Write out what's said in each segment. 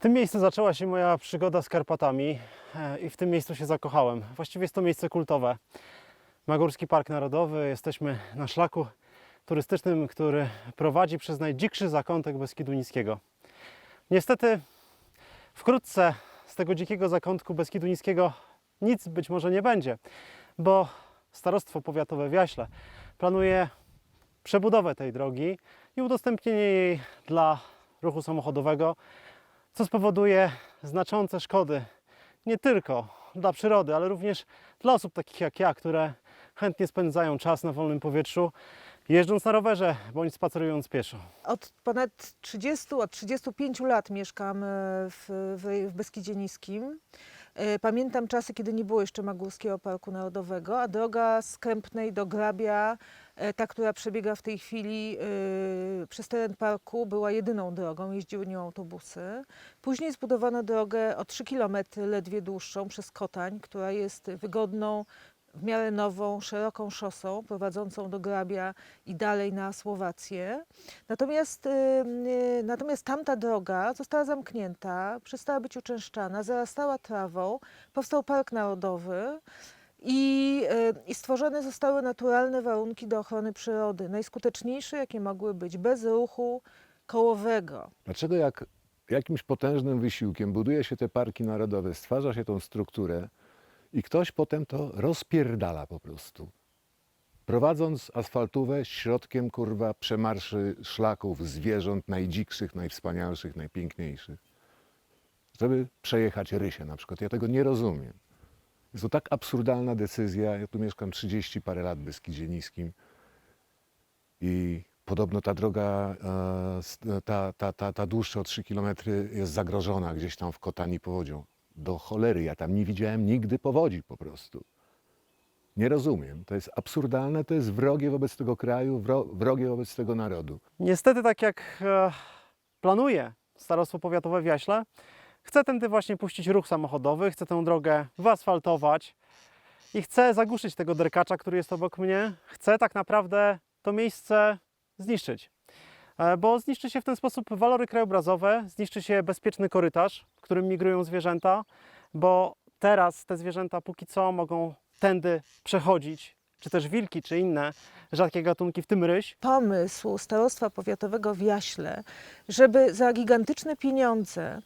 W tym miejscu zaczęła się moja przygoda z Karpatami e, i w tym miejscu się zakochałem. Właściwie jest to miejsce kultowe. Magórski Park Narodowy. Jesteśmy na szlaku turystycznym, który prowadzi przez najdzikszy zakątek Beskidu Niskiego. Niestety wkrótce z tego dzikiego zakątku Beskidu Niskiego nic być może nie będzie, bo Starostwo Powiatowe w Jaśle planuje przebudowę tej drogi i udostępnienie jej dla ruchu samochodowego, co spowoduje znaczące szkody nie tylko dla przyrody, ale również dla osób takich jak ja, które chętnie spędzają czas na wolnym powietrzu, jeżdżąc na rowerze bądź spacerując pieszo. Od ponad 30, od 35 lat mieszkam e, w, w, w Beskidzie Niskim. E, Pamiętam czasy, kiedy nie było jeszcze Magórskiego Parku Narodowego, a droga z Kępnej do Grabia, ta, która przebiega w tej chwili e, przez teren parku, była jedyną drogą, jeździły nią autobusy. Później zbudowano drogę o 3 km ledwie dłuższą przez Kotań, która jest wygodną, w miarę nową, szeroką szosą prowadzącą do Grabia i dalej na Słowację. Natomiast, y, y, natomiast tamta droga została zamknięta, przestała być uczęszczana, zarastała trawą, powstał Park Narodowy i, y, i stworzone zostały naturalne warunki do ochrony przyrody, najskuteczniejsze jakie mogły być, bez ruchu kołowego. Dlaczego jak jakimś potężnym wysiłkiem buduje się te parki narodowe, stwarza się tą strukturę i ktoś potem to rozpierdala po prostu. Prowadząc asfaltówę środkiem kurwa przemarszy szlaków zwierząt najdzikszych, najwspanialszych, najpiękniejszych. Żeby przejechać rysie na przykład. Ja tego nie rozumiem. Jest to tak absurdalna decyzja. Ja tu mieszkam 30 parę lat Beskidzie Niskim i podobno ta droga, e, ta, ta, ta, ta dłuższa o 3 km jest zagrożona gdzieś tam w Kotani powodzią. Do cholery, ja tam nie widziałem nigdy powodzi po prostu. Nie rozumiem. To jest absurdalne, to jest wrogie wobec tego kraju, wro, wrogie wobec tego narodu. Niestety, tak jak e, planuje Starostwo Powiatowe w Jaśle, chce tędy właśnie puścić ruch samochodowy, chce tę drogę wyasfaltować i chce zagłuszyć tego derkacza, który jest obok mnie. Chce tak naprawdę to miejsce zniszczyć. E, Bo zniszczy się w ten sposób walory krajobrazowe, zniszczy się bezpieczny korytarz, którym migrują zwierzęta, bo teraz te zwierzęta póki co mogą tędy przechodzić, czy też wilki, czy inne rzadkie gatunki, w tym ryś, pomysł Starostwa Powiatowego w Jaśle, żeby za gigantyczne pieniądze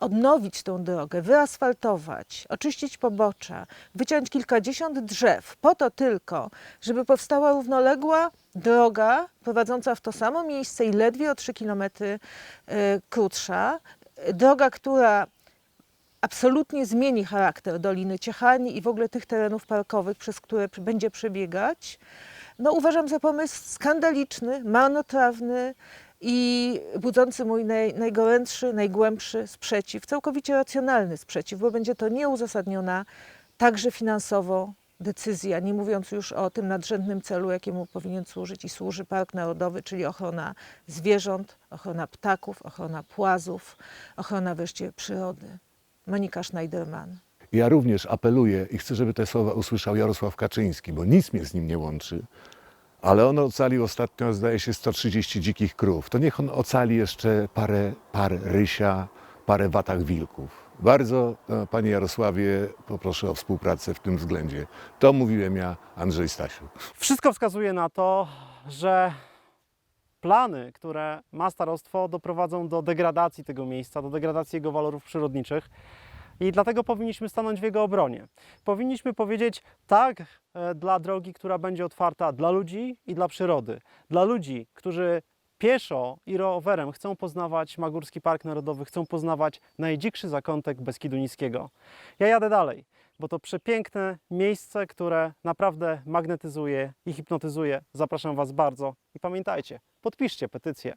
odnowić tą drogę, wyasfaltować, oczyścić pobocza, wyciąć kilkadziesiąt drzew, po to tylko, żeby powstała równoległa droga prowadząca w to samo miejsce i ledwie o 3 km krótsza. Droga, która absolutnie zmieni charakter Doliny Ciechani i w ogóle tych terenów parkowych, przez które będzie przebiegać. No, uważam za pomysł skandaliczny, marnotrawny i budzący mój naj, najgorętszy, najgłębszy sprzeciw, całkowicie racjonalny sprzeciw, bo będzie to nieuzasadniona także finansowo decyzja, nie mówiąc już o tym nadrzędnym celu, jakiemu powinien służyć i służy Park Narodowy, czyli ochrona zwierząt, ochrona ptaków, ochrona płazów, ochrona wreszcie przyrody. Monika Schneiderman. Ja również apeluję i chcę, żeby te słowa usłyszał Jarosław Kaczyński, bo nic mnie z nim nie łączy. Ale on ocalił ostatnio, zdaje się, 130 dzikich krów. To niech on ocali jeszcze parę par rysia, parę watach wilków. Bardzo, e, panie Jarosławie, poproszę o współpracę w tym względzie. To mówiłem ja, Andrzej Stasiu. Wszystko wskazuje na to, że plany, które ma starostwo, doprowadzą do degradacji tego miejsca, do degradacji jego walorów przyrodniczych. I dlatego powinniśmy stanąć w jego obronie. Powinniśmy powiedzieć tak e, dla drogi, która będzie otwarta dla ludzi i dla przyrody. Dla ludzi, którzy pieszo i rowerem chcą poznawać Magórski Park Narodowy, chcą poznawać najdzikszy zakątek Beskidu Niskiego. Ja jadę dalej, bo to przepiękne miejsce, które naprawdę magnetyzuje i hipnotyzuje. Zapraszam Was bardzo i pamiętajcie, podpiszcie petycję